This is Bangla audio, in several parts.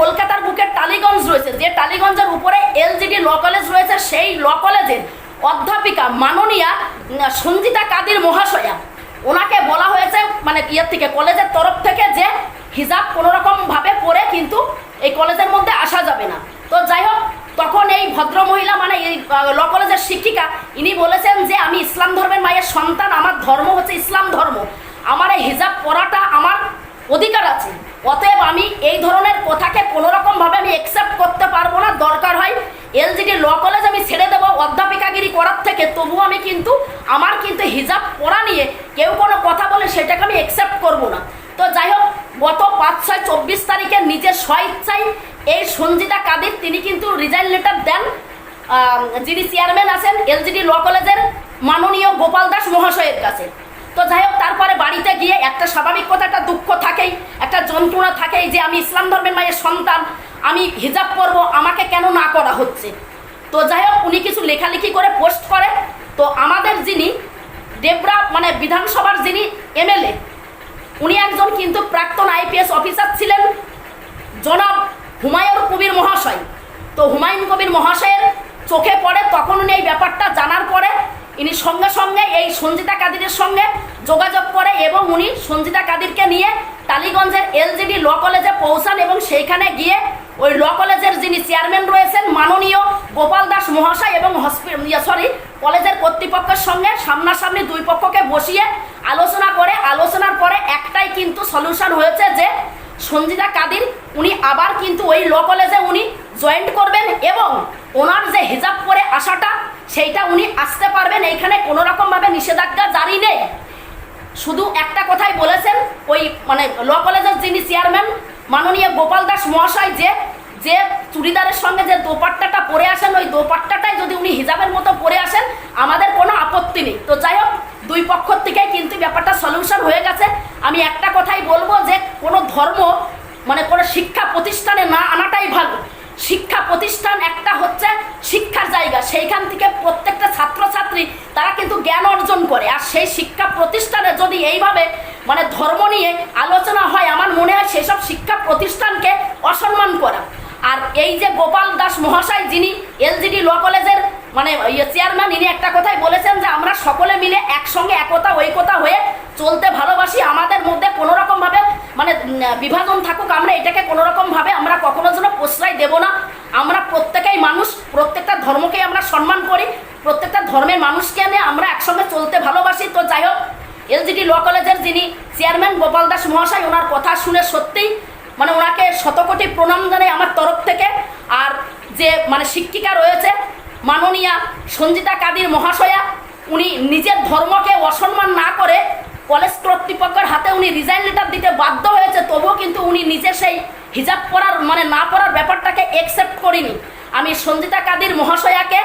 কলকাতার বুকে টালিগঞ্জ রয়েছে, যে টালিগঞ্জের উপরে এলজিডি ল কলেজ রয়েছে, সেই ল কলেজের অধ্যাপিকা মাননীয়া সঞ্জিতা কাদির মহাশয়া। ওনাকে বলা হয়েছে মানে ইয়ের থেকে, কলেজের তরফ থেকে যে হিজাব কোনো রকম ভাবে পরে কিন্তু এই কলেজের মধ্যে আসা যাবে না। তো যাই হোক, তখন এই ভদ্র মহিলা মানে এই ল কলেজের শিক্ষিকা, ইনি বলেছেন যে, আমি ইসলাম ধর্মের মায়ের সন্তান, আমার ধর্ম হচ্ছে ইসলাম ধর্ম। আমার এই হিজাব পরাটা আমার অধিকার আছে। অতএব আমি এই ধরনের কথাকে কোনো রকম ভাবে আমি একসেপ্ট করতে পারব না। দরকার হয় এলজিডি ল কলেজ আমি ছেড়ে দেবো, অধ্যাপিকাগিরি করার থেকে। তবু আমি কিন্তু, আমার কিন্তু হিজাব পরা নিয়ে কেউ কোনো কথা বলে সেটাকে আমি একসেপ্ট করব না। তো যাই হোক, গত পাঁচ, ছয়, চব্বিশ তারিখে নিজের স্বইচ্ছায় এই সঞ্জিতা কাদির, তিনি কিন্তু রিজাইন লেটার দেন। যিনি চেয়ারম্যান আছেন এলজিডি ল কলেজের মাননীয় গোপাল দাস মহাশয়ের কাছে। তো যাই হোক, তারপরে বাড়িতে গিয়ে একটা স্বাভাবিক কথা, একটা দুঃখ যন্ত্রণা থাকেই যে আমি ইসলাম ধর্মের মায়ের সন্তান, আমি হিজাব পরবো, আমাকে কেন না করা হচ্ছে? তো যাই হোক, উনি কিছু লেখালেখি করে পোস্ট করে। তো আমাদের যিনি দেবরা মানে বিধানসভার যিনি এমএলএ, উনি একজন কিন্তু প্রাক্তন আইপিএস অফিসার ছিলেন, জনাব হুমায়ুন কবির মহাশয়। তো হুমায়ুন কবির মহাশয়ের চোখে পড়ে, তখন উনি এই ব্যাপারটা জানার পরে ইনি সঙ্গে সঙ্গে এই সঞ্জিতা কাদিরের সঙ্গে যোগাযোগ করে এবং উনি সঞ্জিতা কাদিরকে নিয়ে টালিগঞ্জের এলজিডি ল কলেজে পৌঁছান এবং সেইখানে গিয়ে ওই ল কলেজের যিনি চেয়ারম্যান রয়েছেন মাননীয় গোপাল দাস মহাশয় এবং সরি কলেজের কর্তৃপক্ষের সঙ্গে সামনাসামনি দুই পক্ষকে বসিয়ে আলোচনা করে, আলোচনার পরে একটাই কিন্তু সলিউশন হয়েছে যে সঞ্জিতা কাদির, উনি আবার কিন্তু ওই ল কলেজে উনি জয়েন্ট করবেন এবং ওনার যে হিজাব পরে আসাটা সেইটা উনি আসতে পারবেন। এইখানে কোনো রকমভাবে নিষেধাজ্ঞা জারি নেই। শুধু একটা কথাই বলেছেন ওই মানে ল কলেজের যিনি চেয়ারম্যান মাননীয় গোপাল দাস মহাশয় যে যে চুড়িদারের সঙ্গে যে দোপাট্টাটা পরে আসেন, ওই দোপাট্টাটাই যদি উনি হিজাবের মতো পরে আসেন, আমাদের কোনো আপত্তি নেই। তো যাই হোক, দুই পক্ষ থেকে কিন্তু ব্যাপারটা সলিউশন হয়ে গেছে। আমি একটা কথাই বলব যে, কোনো ধর্ম মানে কোনো শিক্ষা প্রতিষ্ঠানে না আনাটাই ভালো। শিক্ষা প্রতিষ্ঠান একটা হচ্ছে শিক্ষার জায়গা। সেইখান থেকে প্রত্যেকটা ছাত্রছাত্রী, তারা কিন্তু জ্ঞান অর্জন করে। আর সেই শিক্ষা প্রতিষ্ঠানে যদি এইভাবে মানে ধর্ম নিয়ে আলোচনা হয়, আমার মনে হয় সেসব শিক্ষা প্রতিষ্ঠানকে অসম্মান করা। আর এই যে গোপাল দাস মহাশয়, যিনি এলজিডি ল কলেজের মানে ইয়ে চেয়ারম্যান, ইনি একটা কথাই বলেছেন যে, আমরা সকলে মিলে একসঙ্গে একতা, ঐকতা হয়ে চলতে ভালোবাসি। আমাদের মধ্যে কোনো রকম ভাবে মানে বিভাজন থাকুক আমরা, এটাকে কোনো রকম ভাবে আমরা কখনো যেন প্রশ্রয় দেব না। আমরা প্রত্যেকেই মানুষ, প্রত্যেকটা ধর্মকেই আমরা সম্মান করি, প্রত্যেকটা ধর্মের মানুষকে নিয়ে আমরা একসঙ্গে চলতে ভালোবাসি। তো যাই হোক এলজিডি ল কলেজের যিনি চেয়ারম্যান গোপাল দাস মহাশয়, ওনার কথা শুনে সত্যিই মানে ওনাকে শতকোটি প্রণাম জানাই আমার তরফ থেকে। আর যে মানে শিক্ষিকা রয়েছে, মাননীয়া সঞ্জিতা কাদির মহাশয়া, উনি নিজের ধর্মকে অসম্মান না করে কলেজ কর্তৃপক্ষের হাতে উনি রিজাইন লেটার দিতে বাধ্য হয়েছে, তবুও কিন্তু উনি নিজে সেই হিজাব পরার মানে না পরার ব্যাপারটাকে একসেপ্ট করিনি। আমি সঞ্জিতা কাদির মহাশয়াকে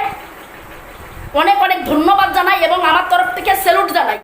অনেক অনেক ধন্যবাদ জানাই এবং আমার তরফ থেকে স্যালুট জানাই।